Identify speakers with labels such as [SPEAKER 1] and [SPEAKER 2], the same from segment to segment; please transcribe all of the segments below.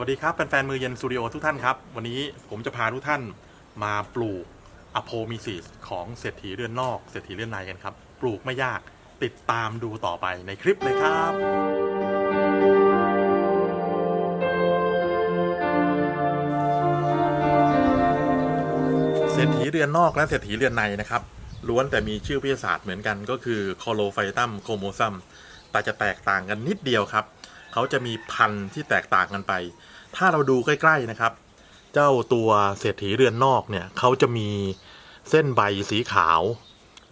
[SPEAKER 1] วัสดีครับแฟนๆมือเย็นสตูดิโอทุกท่านครับ วันนี้ผมจะพาทุกท่านมาปลูกอโพมิซิสของเศรษฐีเรือนนอกเศรษฐีเรือนในกันครับ ปลูกไม่ยากติดตามดูต่อไปในคลิปเลยครับเศรษฐีเรือนนอกและเศรษฐีเรือนในนะครับล้วนแต่มีชื่อวิทยาศาสตร์เหมือนกันก็คือคอโลไฟตัมโคโมซัมแต่จะแตกต่างกันนิดเดียวครับ เขาจะมีพันธุ์ที่แตกต่างกันไป ถ้าเราดูใกล้ ๆนะครับ เจ้าตัวเศรษฐีเรือนนอกเนี่ยเขาจะมีเส้นใบสีขาว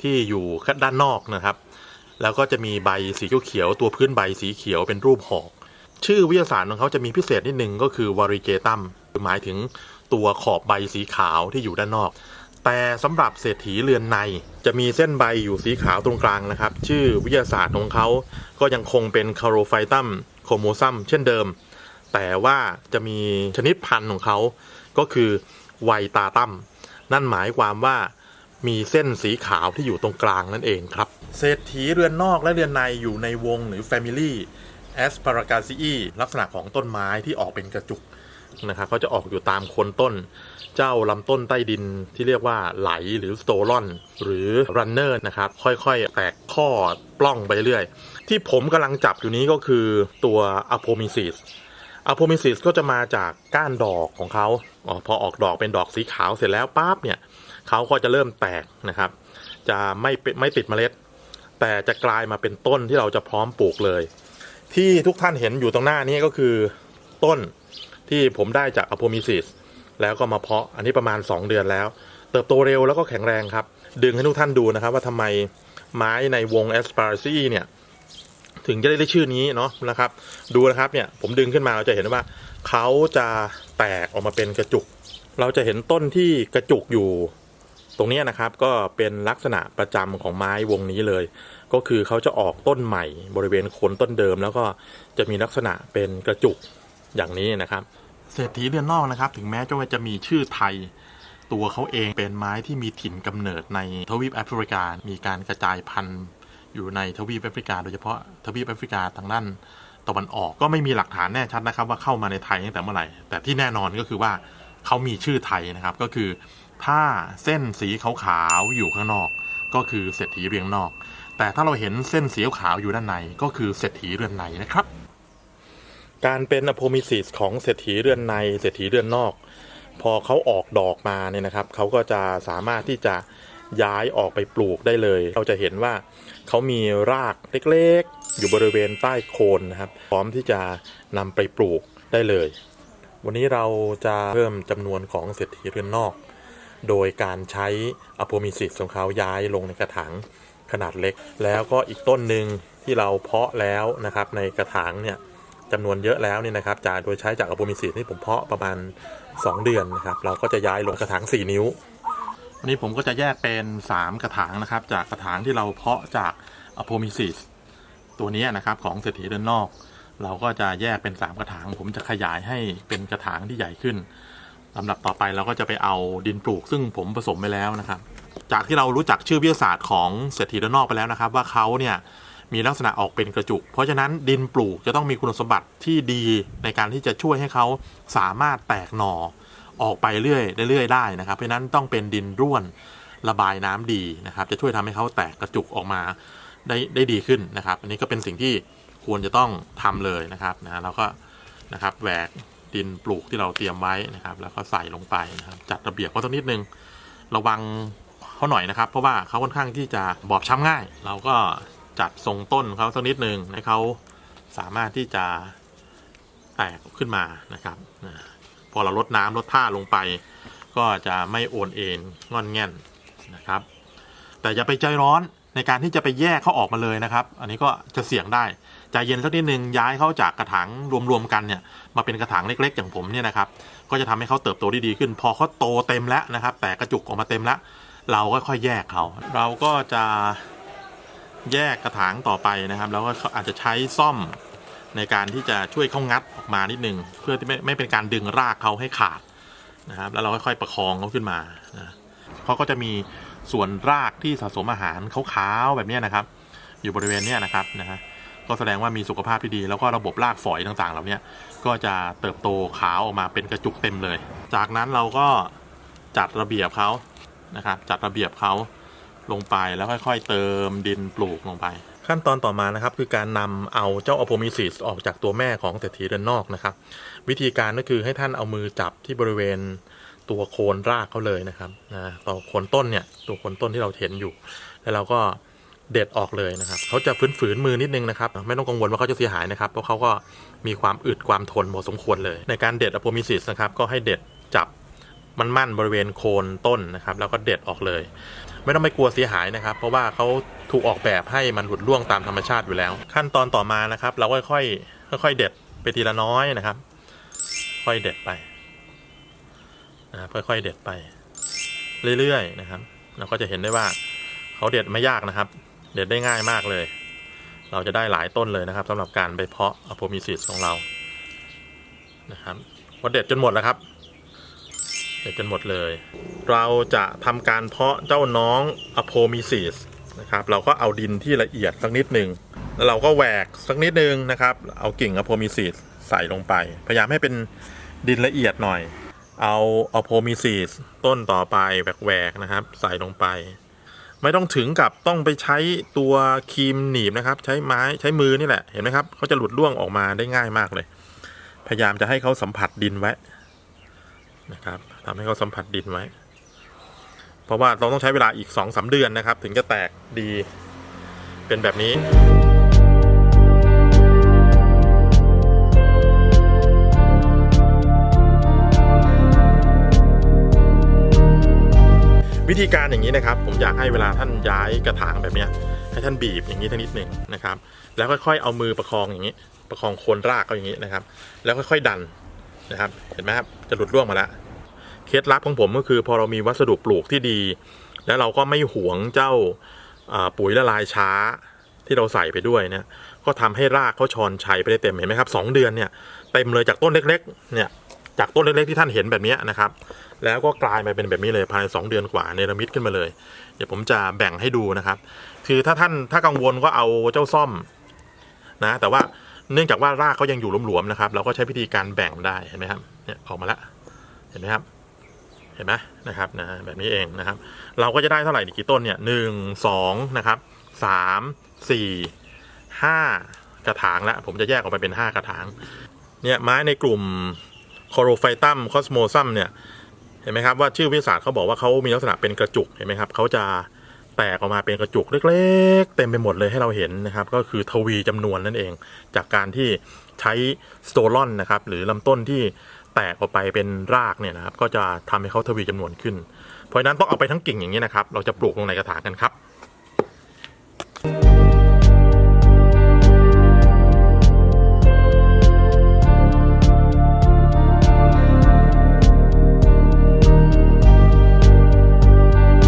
[SPEAKER 1] ที่อยู่ด้านนอกนะครับ แล้วก็จะมีใบสีเขียวตัวพื้นใบสีเขียวเป็นรูปหอก ชื่อวิทยาศาสตร์ของเขาจะมีพิเศษนิดนึงก็คือวาริเกตัมหมายถึงตัวขอบใบสีขาวที่อยู่ด้านนอก แต่สำหรับเศรษฐีเรือนในจะมีเส้นใบอยู่สีขาวตรงกลางนะครับ ชื่อวิทยาศาสตร์ของเขาก็ยังคงเป็นคาโรไฟตัมโคโมซัมเช่นเดิม แต่ว่าจะมีชนิดพันธุ์ของเขาก็คือไวตาตั้มนั่นหมายความว่ามีเส้นสีขาวที่อยู่ตรงกลางนั่นเองครับเศรษฐีเรือนนอกและเรือนในอยู่ในวงหรือ Family a s p a r a g a c e ลักษณะของต้นไม้ที่ออกเป็นกระจุกนะครับเขาจะออกอยู่ตามโคนต้น เจ้าลำต้นใต้ดินที่เรียกว่าไหลหรือสโตลอน หรือรันเนอร์นะครับ ค่อยๆ แตกข้อปล้องไปเรื่อย ที่ผมกำลังจับอยู่นี้ก็คือตัวอะโพมิซิส อะโพมิซิสก็จะมาจากก้านดอกของเขาออพอออกดอกเป็นดอกสีขาวเสร็จแล้วปั๊บเนี่ยเขาก็จะเริ่มแตกนะครับ จะไม่เป็นไม่ติดเมล็ด แต่จะกลายมาเป็นต้นที่เราจะพร้อมปลูกเลย ที่ทุกท่านเห็นอยู่ตรงหน้านี้ก็คือต้นที่ผมได้จากอะโพมิซิสแล้วก็มาเพาะอันนี้ประมาณ 2 เดือนแล้ว เติบโตเร็วแล้วก็แข็งแรงครับ ดึงให้ทุกท่านดูนะครับว่าทำไมไม้ในวง a s p a r a c e เนี่ย ถึงจะได้ชื่อนี้เนาะนะครับ ดูนะครับเนี่ยผมดึงขึ้นมาเราจะเห็นว่าเขาจะแตกออกมาเป็นกระจุก เราจะเห็นต้นที่กระจุกอยู่ตรงนี้นะครับก็เป็นลักษณะประจำของไม้วงนี้เลย ก็คือเขาจะออกต้นใหม่บริเวณโคนต้นเดิม แล้วก็จะมีลักษณะเป็นกระจุกอย่างนี้นะครับ เศรษฐีเรือนนอกนะครับ ถึงแม้จะว่าจะมีชื่อไทย ตัวเขาเองเป็นไม้ที่มีถิ่นกำเนิดในทวีปแอฟริกา มีการกระจายพันธุ์ อยู่ในทวีปแอฟริกา โดยเฉพาะทวีปแอฟริกาทางด้านตะวันออกก็ไม่มีหลักฐานแน่ชัดนะครับ ว่าเข้ามาในไทยตั้งแต่เมื่อไหร่ แต่ที่แน่นอนก็คือว่าเขามีชื่อไทยนะครับ ก็คือถ้าเส้นสีขาวๆอยู่ข้างนอก ก็คือเศรษฐีเรือนนอก แต่ถ้าเราเห็นเส้นสีขาวอยู่ด้านในก็คือเศรษฐีเรือนในนะครับ การเป็นอโพมิซิสของเศรษฐีเรือนในเศรษฐีเรือนนอก พอเขาออกดอกมาเนี่ยนะครับเขาก็จะสามารถที่จะ ย้ายออกไปปลูกได้เลย เราจะเห็นว่าเขามีรากเล็กๆ อยู่บริเวณใต้โคนนะครับ พร้อมที่จะนำไปปลูกได้เลย วันนี้เราจะเพิ่มจำนวนของเศรษฐีเรือนนอก โดยการใช้อโพมิซิสของเขาย้ายลงในกระถางขนาดเล็ก แล้วก็อีกต้นหนึ่งที่เราเพาะแล้วนะครับในกระถางเนี่ยจำนวนเยอะแล้วเนี่ยนะครับจากโดยใช้จากอโพมิซิสที่ผมเพาะประมาณ 2 เดือนนะครับ เราก็จะย้ายลงกระถาง 4 นิ้ว วันนี้ผมก็จะแยกเป็น 3 กระถางนะครับ จากกระถางที่เราเพาะจากอโพมิซิสตัวนี้นะครับของเศรษฐีเดินนอก เราก็จะแยกเป็น 3 กระถาง ผมจะขยายให้เป็นกระถางที่ใหญ่ขึ้นลำดับต่อไปเราก็จะไปเอาดินปลูก ซึ่งผมผสมไปแล้วนะครับ จากที่เรารู้จักชื่อวิทยาศาสตร์ของเศรษฐีด้านนอกไปแล้วนะครับ ว่าเขาเนี่ยมีลักษณะออกเป็นกระจุก เพราะฉะนั้นดินปลูกจะต้องมีคุณสมบัติที่ดีในการที่จะช่วยให้เขาสามารถแตกหน่อ ออกไปเรื่อยเรื่อยๆได้นะครับ เพราะนั้นต้องเป็นดินร่วนระบายน้ำดีนะครับ จะช่วยทำให้เขาแตกกระจุกออกมาได้ได้ดีขึ้นนะครับ อันนี้ก็เป็นสิ่งที่ควรจะต้องทำเลยนะครับนะเราก็นะครับแหวกดินปลูกที่เราเตรียมไว้นะครับ แล้วก็ใส่ลงไปนะครับจัดระเบียบเขาสักนิดนึงระวังเขาหน่อยนะครับ เพราะว่าเขาค่อนข้างที่จะบอบช้ำง่าย เราก็จัดทรงต้นเขาสักนิดนึงให้เขาสามารถที่จะแตกขึ้นมานะครับนะ อเราลดน้ำลดท่าลงไป ก็จะไม่โอนเอ็นงอนแง่นนะครับ แต่อย่าไปใจร้อนในการที่จะไปแยกเขาออกมาเลยนะครับ อันนี้ก็จะเสี่ยงได้ใจเย็นสักนิดนึงย้ายเขาจากกระถางรวมๆกันเนี่ยมาเป็นกระถางเล็ก ๆ อย่างผมเนี่ยนะครับก็จะทำให้เขาเติบโตได้ดีขึ้น พอเขาโตเต็มแล้วนะครับ แต่กระจุกออกมาเต็มแล้วเราก็ค่อยแยกเขาเราก็จะแยกกระถางต่อไปนะครับ แล้วก็อาจจะใช้ซ่อมในการที่จะช่วยเขางัด มานิดนึง เพื่อที่ไม่ไม่เป็นการดึงรากเขาให้ขาดนะครับ แล้วเราค่อยๆประคองเขาขึ้นมานะเขาก็จะมีส่วนรากที่สะสมอาหารขาวๆแบบนี้นะครับ อยู่บริเวณนี้นะครับนะฮะก็แสดงว่ามีสุขภาพที่ดี แล้วก็ระบบรากฝอยต่างๆเหล่านี้ก็จะเติบโตขาวออกมาเป็นกระจุกเต็มเลย จากนั้นเราก็จัดระเบียบเขานะครับ จัดระเบียบเขาลงไปแล้วค่อย ๆ เติมดินปลูกลงไป ขั้นตอนต่อมานะครับคือการนำเอาเจ้าอโพมิซิสออกจากตัวแม่ของเศรษฐีเรือนนอกนะครับ วิธีการก็คือให้ท่านเอามือจับที่บริเวณตัวโคนรากเขาเลยนะครับนะต่อโคนต้นเนี่ยตัวโคนต้นที่เราเห็นอยู่ แล้วเราก็เด็ดออกเลยนะครับเขาจะฝืนๆมือนิดนึงนะครับ ไม่ต้องกังวลว่าเขาจะเสียหายนะครับ เพราะเขาก็มีความอึดความทนพอสมควรเลย ในการเด็ดอโพมิซิสนะครับก็ให้เด็ดจับ มันมั่นบริเวณโคนต้นนะครับ แล้วก็เด็ดออกเลย ไม่ต้องไม่กลัวเสียหายนะครับ เพราะว่าเขาถูกออกแบบให้มันหลุดร่วงตามธรรมชาติอยู่แล้ว ขั้นตอนต่อมานะครับ เราค่อยๆค่อยๆเด็ดไปทีละน้อยนะครับ ค่อยเด็ดไปนะครับค่อยๆเด็ดไป เรื่อยๆนะครับ เราก็จะเห็นได้ว่าเขาเด็ดไม่ยากนะครับ เด็ดได้ง่ายมากเลย เราจะได้หลายต้นเลยนะครับสำหรับการไปเพาะอโพมิซิสของเรานะครับพอเด็ดจนหมดแล้วครับ จนหมดเลย เราจะทำการเพาะเจ้าน้องอโพมิซิสนะครับเราก็เอาดินที่ละเอียดสักนิดหนึ่งแล้วเราก็แหวกสักนิดนึงนะครับ เอากิ่งอโพมิซิสใส่ลงไป พยายามให้เป็นดินละเอียดหน่อย เอาอโพมิซิสต้นต่อไปแหวกๆนะครับ ใส่ลงไป ไม่ต้องถึงกับต้องไปใช้ตัวครีมหนีบนะครับ ใช้ไม้ใช้มือนี่แหละเห็นไหมครับเขาจะหลุดร่วงออกมาได้ง่ายมากเลย พยายามจะให้เขาสัมผัสดินไว้นะครับ ทำให้เขาสัมผัสดินไว้ เพราะว่าเราต้องใช้เวลาอีก2องสาเดือนนะครับ ถึงจะแตกดีเป็นแบบนี้วิธีการอย่างนี้นะครับผมอยากให้เวลาท่านย้ายกระถางแบบนี้ให้ท่านบีบอย่างนี้ท่านิดหนึ่งนะครับ แล้วค่อยๆเอามือประคองอย่างนี้ ประคองโคนรากเขาอย่างนี้นะครับ แล้วค่อยๆดันนะครับ เห็นไหมครับจะหลุดร่วงมาแล้ว เคล็ดลับของผมก็คือพอเรามีวัสดุปลูกที่ดี แล้วเราก็ไม่หวงเจ้าปุ๋ยละลายช้าที่เราใส่ไปด้วยเนี่ยก็ทำให้รากเขาชอนชัยไปได้เต็มเห็นไหมครับสองเดือนเนี่ยเต็มเลยจากต้นเล็กๆเนี่ยจากต้นเล็กๆที่ท่านเห็นแบบนี้นะครับ แล้วก็กลายมาเป็นแบบนี้เลยภายในสองเดือนกว่าเนรมิตขึ้นมาเลย เดี๋ยวผมจะแบ่งให้ดูนะครับ คือถ้าท่านถ้ากังวลก็เอาเจ้าซ่อมนะ แต่ว่าเนื่องจากว่ารากเขายังอยู่หลวมๆนะครับ เราก็ใช้วิธีการแบ่งได้เห็นไหมครับเนี่ยออกมาแล้วเห็นไหมครับ เห็นไหมนะครับนะแบบนี้เองนะครับ เราก็จะได้เท่าไหร่กี่ต้นเนี่ยหนึ่งสองนะครับสามสี่ห้ากระถางแล้วผมจะแยกออกไปเป็นห้ากระถางเนี่ยไม้ในกลุ่มคอโรไฟตัมคอสโมซัมเนี่ยเห็นไหมครับว่าชื่อวิทยาศาสตร์เขาบอกว่าเขามีลักษณะเป็นกระจุกเห็นไหมครับเขาจะแตกออกมาเป็นกระจุกเล็ก ๆ เต็มไปหมดเลยให้เราเห็นนะครับ ก็คือทวีจำนวนนั่นเอง จากการที่ใช้สโตลอนนะครับหรือลำต้นที่ แตกออกไปเป็นรากเนี่ยนะครับ ก็จะทำให้เขาทวีจำนวนขึ้น เพราะฉะนั้นต้องเอาไปทั้งกิ่งอย่างนี้นะครับ เราจะปลูกลงในกระถางกันครับ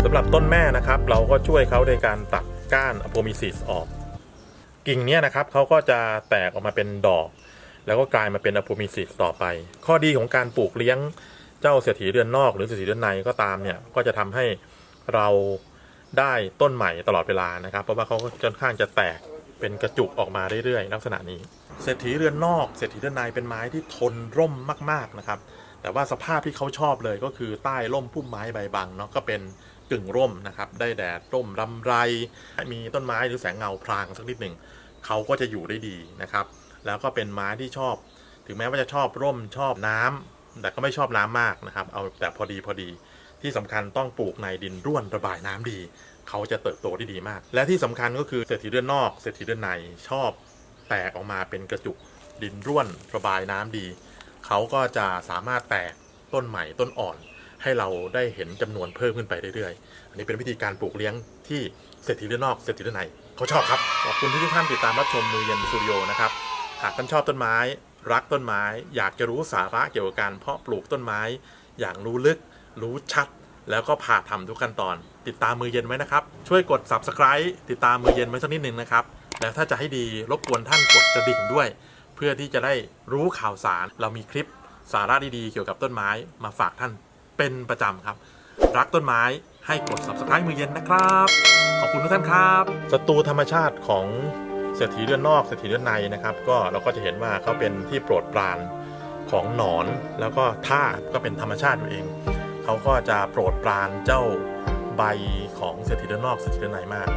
[SPEAKER 1] สำหรับต้นแม่นะครับเราก็ช่วยเขาในการตัดก้านอะโพมิซิสออก กิ่งเนี้ยนะครับเขาก็จะแตกออกมาเป็นดอก แล้วก็กลายมาเป็นอโพมิซิสต่อไป ข้อดีของการปลูกเลี้ยงเจ้าเศรษฐีเรือนนอกหรือเศรษฐีเรือนในก็ตามเนี่ยก็จะทำให้เราได้ต้นใหม่ตลอดเวลานะครับ เพราะว่าเขาก็ค่อนข้างจะแตกเป็นกระจุกออกมาเรื่อยๆ ลักษณะนี้เศรษฐีเรือนนอกเศรษฐีเรือนในเป็นไม้ที่ทนร่มมากๆนะครับ แต่ว่าสภาพที่เขาชอบเลยก็คือใต้ร่มพุ่มไม้ใบบังเนาะก็เป็นกึ่งร่มนะครับ ได้แดดร่มรำไร มีต้นไม้หรือแสงเงาพรางสักนิดหนึ่งเขาก็จะอยู่ได้ดีนะครับ แล้วก็เป็นไม้ที่ชอบ ถึงแม้ว่าจะชอบร่มชอบน้ำแต่ก็ไม่ชอบน้ำมากนะครับ เอาแต่พอดีพอดี ที่สำคัญต้องปลูกในดินร่วนระบายน้ำดี เขาจะเติบโตได้ดีมาก และที่สำคัญก็คือเศรษฐีเรือนนอกเศรษฐีเรือนในชอบแตกออกมาเป็นกระจุกดินร่วนระบายน้ำดี เขาก็จะสามารถแตกต้นใหม่ต้นอ่อน ให้เราได้เห็นจำนวนเพิ่มขึ้นไปเรื่อยๆ อันนี้เป็นวิธีการปลูกเลี้ยงที่เศรษฐีเรือนนอกเศรษฐีเรือนในเขาชอบครับ ขอบคุณที่ทุกท่านติดตามรับชมมือเย็นสตูดิโอนะครับ หากท่านชอบต้นไม้ รักต้นไม้ อยากจะรู้สาระเกี่ยวกับการเพาะปลูกต้นไม้ อย่างรู้ลึก รู้ชัด แล้วก็ผ่าทำทุกขั้นตอน ติดตามมือเย็นไว้นะครับ ช่วยกด subscribe ติดตามมือเย็นไว้สักนิดหนึ่งนะครับ แล้วถ้าจะให้ดีรบกวนท่านกดกระดิ่งด้วย เพื่อที่จะได้รู้ข่าวสาร เรามีคลิปสาระดีๆเกี่ยวกับต้นไม้มาฝากท่านเป็นประจำครับ รักต้นไม้ให้กด subscribe มือเย็นนะครับ ขอบคุณทุกท่านครับศัตรูธรรมชาติของ เศรษฐีเรือนนอกเศรษฐีเรือนในนะครับ ก็เราก็จะเห็นว่าเขาเป็นที่โปรดปรานของหนอนแล้วก็ท่าก็เป็นธรรมชาติอยู่เอง เขาก็จะโปรดปรานเจ้าใบของเศรษฐีเรือนนอกเศรษฐีเรือนในมาก